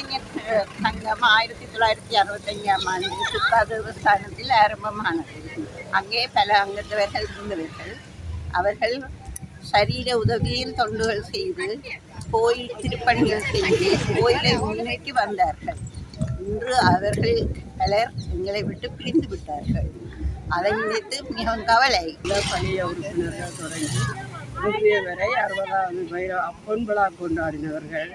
இந்தியலைஞர் சங்கம் ஆயிரத்தி தொள்ளாயிரத்தி அறுபத்தஞ்சாம் ஆண்டு சுக்கா தேவஸ்தானத்தில் ஆரம்பமானது அங்கே பல அங்கத்தவர்கள் இருந்தவர்கள் அவர்கள் சரீர உதவியில் தொண்டுகள் செய்து கோயில் திருப்பணிகள் செய்து கோயிலை முன்னேற்றி வந்தார்கள் இன்று அவர்கள் பலர் எங்களை விட்டு பிரிந்து விட்டார்கள் அதை நினைத்து மிகவும் கவலை பழைய உறுப்பினர்கள் தொடங்கி இன்றைய வரை அறுபதாவது வைர பொன் விழா கொண்டாடினவர்கள்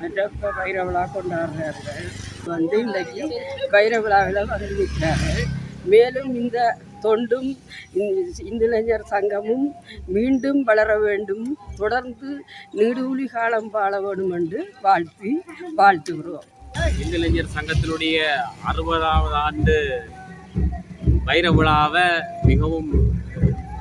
மற்ற வைர விழா கொண்டாடினார்கள் வந்து இன்றைக்கு பைரவிழாவில் மேலும் இந்த தொண்டும் இந்த- சங்கமும் மீண்டும் வளர வேண்டும். தொடர்ந்து நீடூழி காலம் வாழ வேண்டும் என்று வாழ்த்தி வாழ்த்துகிறோம். இந்திளைஞர் சங்கத்தினுடைய அறுபதாவது ஆண்டு வைர விழாவை மிகவும்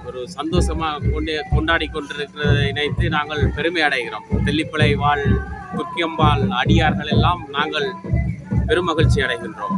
ஒரு சந்தோஷமாக கொண்டு கொண்டாடி கொண்டிருக்கிறதை நினைத்து நாங்கள் பெருமை அடைகிறோம். தெல்லிப்பிளை வாழ் துக்கியம்பால் அடியார்கள் எல்லாம் நாங்கள் பெருமகிழ்ச்சி அடைகின்றோம்.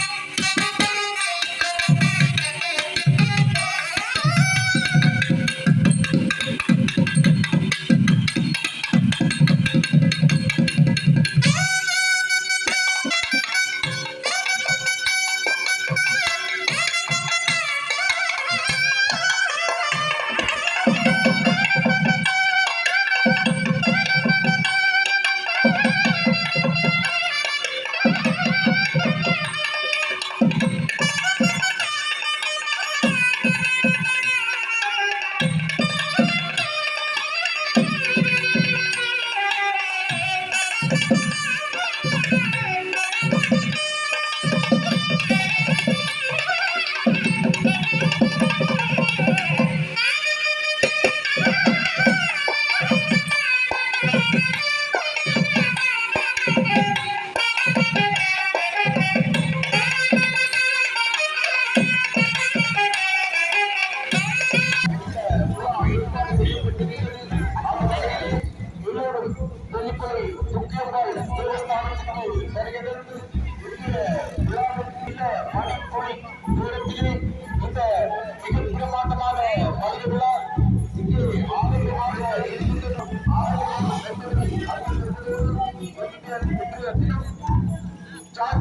চার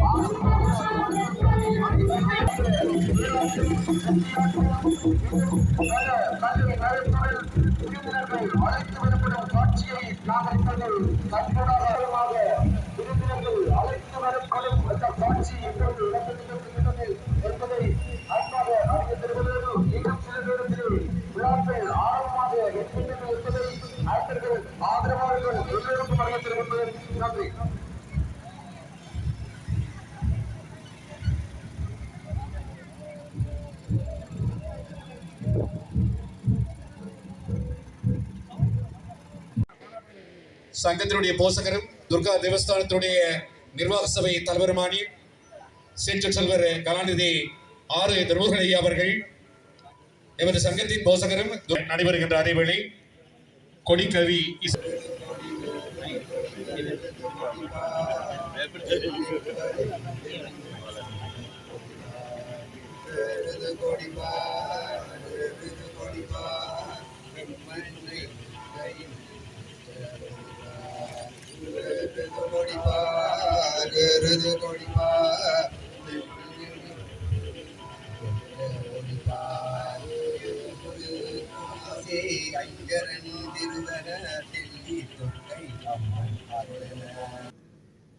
Thank you. சங்கத்தினுடைய போசகரும் துர்கா தேவஸ்தானத்தினுடைய நிர்வாக சபை தலைவருமானி சென்று செல்வர் கலாநிதி ஆறு திருமுருகன் ஐயா அவர்கள் எமது சங்கத்தின் போசகரும் நடைபெறுகின்ற அதேவேளை கொடிக்கவி இசை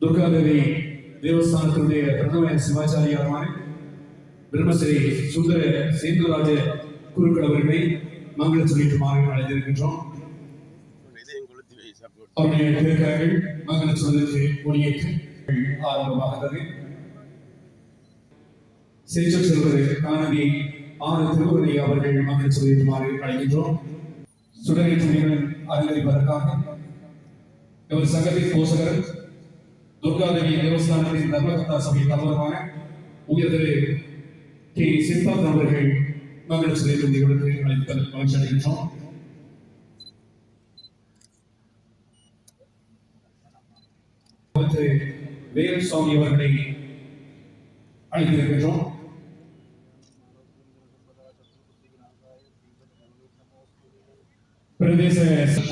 ದುರ್ಗಾದೇವಿ ದೇವಸ್ಥಾನದಲ್ಲಿ ಪ್ರಥಮ சிவாச்சாரிய அவர்களே பிரம்மஸ்ரீ சுந்தர சேந்துராஜ குருக்கள் அவர்களை மங்கள சொல்லிட்டு மாறி அழைத்திருக்கின்றோம். அவருடைய திருக்கரங்கள் மங்கள சொல்லுக்கு ஒளியேற்று ஆரம்பமாகிறது சேச்சல் செல்வர் காணவி ஆறு திருவருளை அவர்கள் மங்கள சொல்லிட்டுமாறு அழைக்கின்றோம் சுடரை துணிகள் அலங்கரிப்பதற்காக இவர் சங்கத்தின் போசகர் துர்காதேவி தேவஸ்தானத்தின் தர்மகர்த்தா சபை தலைவரான உயர்திரு கே சித்தார்த் அவர்கள் மங்கள சுரேந்திரன் நிகழ்வுக்கு அழைத்தல் மகிழ்ச்சி அடைகின்றோம் முத்து வேல் சுவாமி அவர்களை அழைத்திருக்கின்றோம். பிரதேச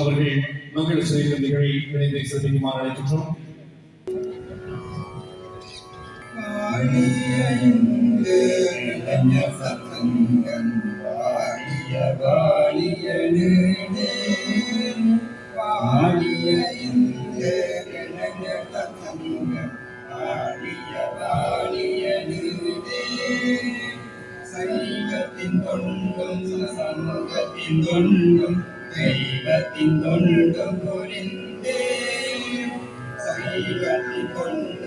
அவர்கள் மங்கள சுரேந்திரன் நிகழ்வை இணைந்து சிறப்பிக்குமாறு அழைக்கின்றோம். சைவத்தின் சமூகத்தின் தொண்டும் தெய்வத்தின் தொண்டும் புரிந்தே சைவத்தின் தொண்டும்